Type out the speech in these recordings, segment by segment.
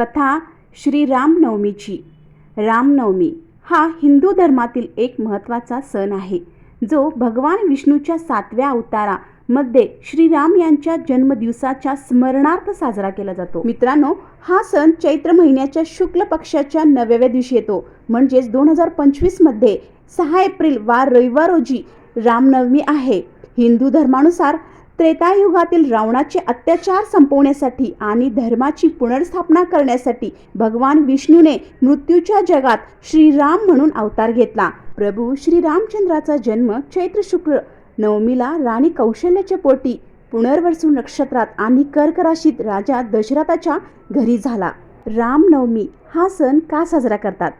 कथा श्री रामनवमीची. रामनवमी हा हिंदू धर्मातील एक महत्त्वाचा सण आहे जो भगवान विष्णूच्या सातव्या अवतारामध्ये श्रीराम यांच्या जन्मदिवसाच्या स्मरणार्थ साजरा केला जातो. मित्रांनो हा सण चैत्र महिन्याच्या शुक्ल पक्षाच्या नवव्या दिवशी येतो. म्हणजेच दोन हजार पंचवीसमध्ये सहा एप्रिल वार रविवार रोजी रामनवमी आहे. हिंदू धर्मानुसार त्रेतायुगातील रावणाचे अत्याचार संपवण्यासाठी आणि धर्माची पुनर्स्थापना करण्यासाठी भगवान विष्णूने मृत्यूच्या जगात श्रीराम म्हणून अवतार घेतला. प्रभू श्रीरामचंद्राचा जन्म चैत्र शुक्र नवमीला राणी कौशल्याच्या पोटी पुनर्वसू नक्षत्रात आणि कर्कराशीत राजा दशरथाच्या घरी झाला. रामनवमी हा सण का साजरा करतात?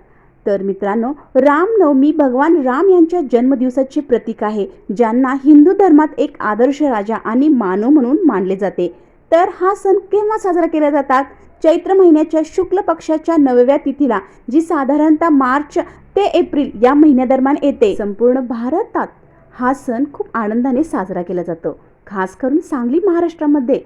तर मित्रांनो रामनवमी भगवान राम यांच्या जन्मदिवसाचे प्रतीक आहे ज्यांना हिंदू धर्मात एक आदर्श राजा आणि मानव म्हणून मानले जाते. तर हा सण केव्हा साजरा केला जातात? चैत्र महिन्याच्या शुक्ल पक्षाच्या नवव्या तिथीला जी साधारणतः मार्च ते एप्रिल या महिन्यादरम्यान येते. संपूर्ण भारतात हा सण खूप आनंदाने साजरा केला जातो. खास करून सांगली महाराष्ट्रामध्ये.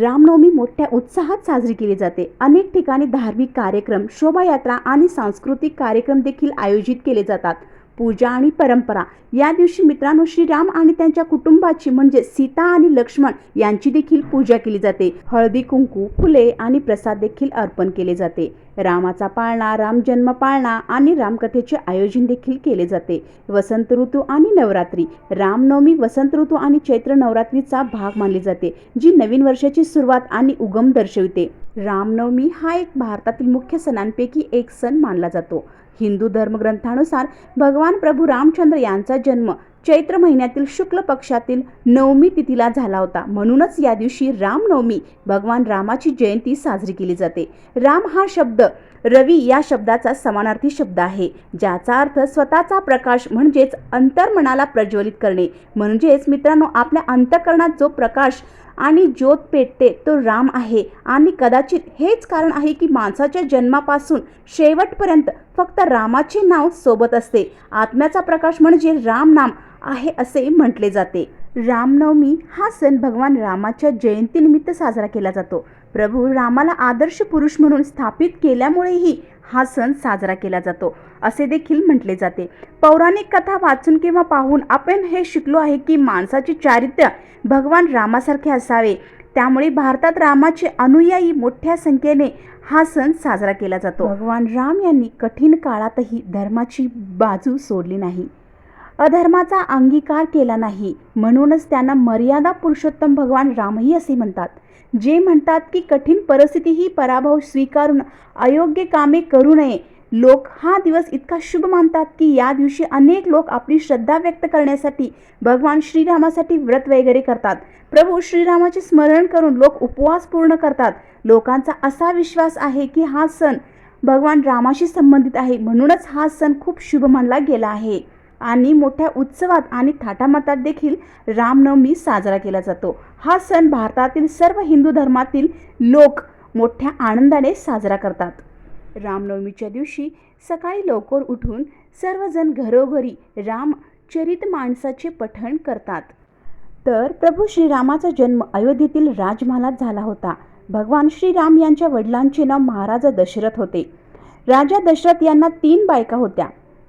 रामनवमी मोठ्या उत्साहात साजरी केली जाते. अनेक ठिकाणी धार्मिक कार्यक्रम शोभायात्रा आणि सांस्कृतिक कार्यक्रम देखील आयोजित केले जातात. पूजा आणि परंपरा. या दिवशी मित्रांनो श्रीराम आणि त्यांच्या कुटुंबाची म्हणजे सीता आणि लक्ष्मण यांची देखील पूजा केली जाते. हळदी कुंकू फुले आणि प्रसाद देखील अर्पण केले जाते. रामाचा पाळणा राम जन्म पाळणा आणि रामकथेचे आयोजन देखील केले जाते. वसंत ऋतू आणि नवरात्री. रामनवमी वसंत ऋतू आणि चैत्र नवरात्रीचा भाग मानली जाते जी नवीन वर्षाची सुरुवात आणि उगम दर्शविते. रामनवमी हा एक भारतातील मुख्य सणांपैकी एक सण मानला जातो. हिंदू धर्मग्रंथानुसार भगवान प्रभू रामचंद्र यांचा जन्म चैत्र महिन्यातील शुक्ल पक्षातील नवमी तिथीला झाला होता. म्हणूनच या दिवशी रामनवमी भगवान रामाची जयंती साजरी केली जाते. राम हा शब्द रवी या शब्दाचा समानार्थी शब्द आहे ज्याचा अर्थ स्वतःचा प्रकाश म्हणजेच अंतर्मनाला प्रज्वलित करणे. म्हणजेच मित्रांनो आपल्या अंतकरणात जो प्रकाश आणि ज्योत पेटते तो राम आहे. आणि कदाचित हेच कारण आहे की माणसाच्या जन्मापासून शेवटपर्यंत फक्त रामाचे नाव सोबत असते. आत्म्याचा प्रकाश म्हणजे राम नाम आहे असे म्हटले जाते. रामनवमी हा सण भगवान रामाच्या जयंतीनिमित्त साजरा केला जातो. प्रभू रामाला आदर्श पुरुष म्हणून स्थापित केल्यामुळेही हा सण साजरा केला जातो असे देखील म्हटले जाते. पौराणिक कथा वाचून किंवा पाहून आपण हे शिकलो आहे की माणसाचे चारित्र्य भगवान रामासारखे असावे. त्यामुळे भारतात रामाचे अनुयायी मोठ्या संख्येने हा सण साजरा केला जातो. भगवान राम यांनी कठीण काळातही धर्माची बाजू सोडली नाही. अधर्माचा अंगीकार केला नाही. म्हणूनच त्यांना मर्यादा पुरुषोत्तम भगवान रामही असे म्हणतात. जे म्हणतात की कठीण परिस्थितीही पराभव स्वीकारून अयोग्य कामे करू नये. लोक हा दिवस इतका शुभ मानतात की या दिवशी अनेक लोक आपली श्रद्धा व्यक्त करण्यासाठी भगवान श्रीरामासाठी व्रत वगैरे करतात. प्रभू श्रीरामाचे स्मरण करून लोक उपवास पूर्ण करतात. लोकांचा असा विश्वास आहे की हा सण भगवान रामाशी संबंधित आहे. म्हणूनच हा सण खूप शुभ मानला गेला आहे. आणि मोठ्या उत्सवात आणि थाटामाटात देखील रामनवमी साजरा केला जातो. हा सण भारतातील सर्व हिंदू धर्मातील लोक मोठ्या आनंदाने साजरा करतात. रामनवमीच्या दिवशी सकाळी लवकर उठून सर्वजण घरोघरी रामचरित माणसाचे पठण करतात. तर प्रभू श्रीरामाचा जन्म अयोध्येतील राजमहालात झाला होता. भगवान श्रीराम यांच्या वडिलांचे नाव महाराजा दशरथ होते. राजा दशरथ यांना तीन बायका होत्या.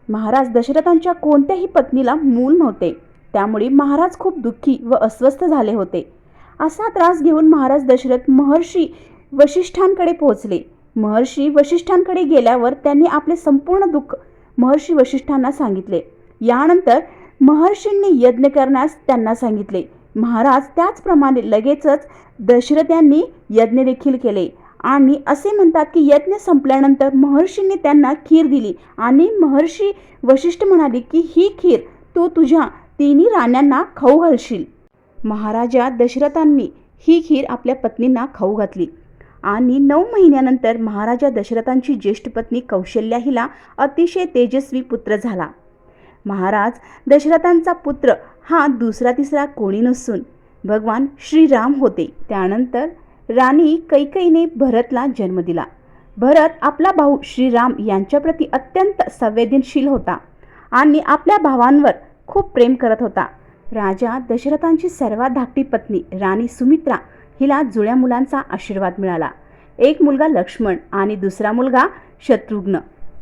महाराज दशरथांच्या कोणत्याही पत्नीला मूल नव्हते. त्यामुळे महाराज खूप दुःखी व अस्वस्थ झाले होते. असा त्रास घेऊन महाराज दशरथ महर्षी वशिष्ठांकडे पोहोचले. महर्षी वशिष्ठांकडे गेल्यावर त्यांनी आपले संपूर्ण दुःख महर्षी वशिष्ठांना सांगितले. यानंतर महर्षींनी यज्ञ करण्यास त्यांना सांगितले. महाराज त्याचप्रमाणे लगेचच दशरथ यांनी यज्ञ देखील केले. आणि असे म्हणतात की यज्ञ संपल्यानंतर महर्षींनी त्यांना खीर दिली. आणि महर्षी वशिष्ठ म्हणाले की ही खीर तू तुझ्या तिन्ही राण्यांना खाऊ घालशील. महाराजा दशरथांनी ही खीर आपल्या पत्नींना खाऊ घातली. आणि नऊ महिन्यानंतर महाराजा दशरथांची ज्येष्ठ पत्नी कौशल्या हिला अतिशय तेजस्वी पुत्र झाला. महाराज दशरथांचा पुत्र हा दुसरा तिसरा कोणी नसून भगवान श्रीराम होते. त्यानंतर राणी कैकईने भरतला जन्म दिला. भरत आपला भाऊ श्रीराम यांच्याप्रती अत्यंत संवेदनशील होता आणि आपल्या भावांवर खूप प्रेम करत होता. राजा दशरथांची सर्वात धाकटी पत्नी राणी सुमित्रा हिला जुळ्या मुलांचा आशीर्वाद मिळाला. एक मुलगा लक्ष्मण आणि दुसरा मुलगा शत्रुघ्न.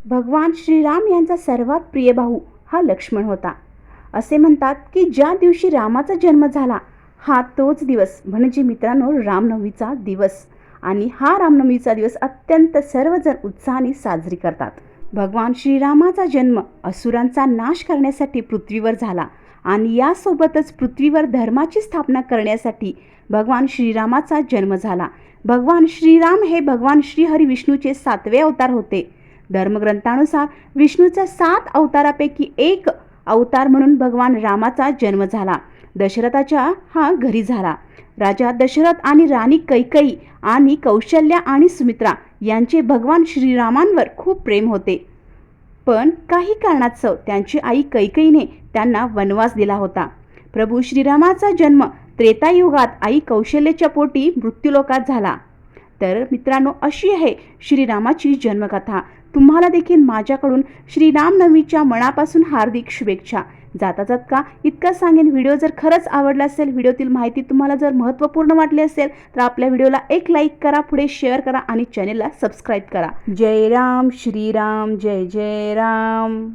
भगवान श्रीराम यांचा सर्वात प्रिय भाऊ हा लक्ष्मण होता. असे म्हणतात की ज्या दिवशी रामाचा जन्म झाला हा तोच दिवस. म्हणजे मित्रांनो रामनवमीचा दिवस. आणि हा रामनवमीचा दिवस अत्यंत सर्वजण उत्साहाने साजरी करतात. भगवान श्रीरामाचा जन्म असुरांचा नाश करण्यासाठी पृथ्वीवर झाला. आणि यासोबतच पृथ्वीवर धर्माची स्थापना करण्यासाठी भगवान श्रीरामाचा जन्म झाला. भगवान श्रीराम हे भगवान श्रीहरी विष्णूचे सातवे अवतार होते. धर्मग्रंथानुसार विष्णूच्या सात अवतारापैकी एक अवतार म्हणून भगवान रामाचा जन्म झाला. दशरथाच्या हा घरी झाला. राजा दशरथ आणि राणी कैकई आणि कौशल्या आणि सुमित्रा यांचे भगवान श्रीरामांवर खूप प्रेम होते. पण काही कारणास्तव त्यांची आई कैकईने त्यांना वनवास दिला होता. प्रभू श्रीरामाचा जन्म त्रेतायुगात आई कौशल्याच्या पोटी मृत्यूलोकात झाला. तर मित्रांनो अशी आहे श्रीरामाची जन्मकथा. तुम्हाला देखील माझ्याकडून श्रीरामनवमीच्या मनापासून हार्दिक शुभेच्छा. जाता जात का? इतकं सांगेन. व्हिडिओ जर खरंच आवडला असेल व्हिडिओतील माहिती तुम्हाला जर महत्त्वपूर्ण वाटली असेल तर आपल्या व्हिडिओला एक लाईक करा पुढे शेअर करा आणि चॅनेलला सबस्क्राईब करा. जय राम श्रीराम जय जय राम.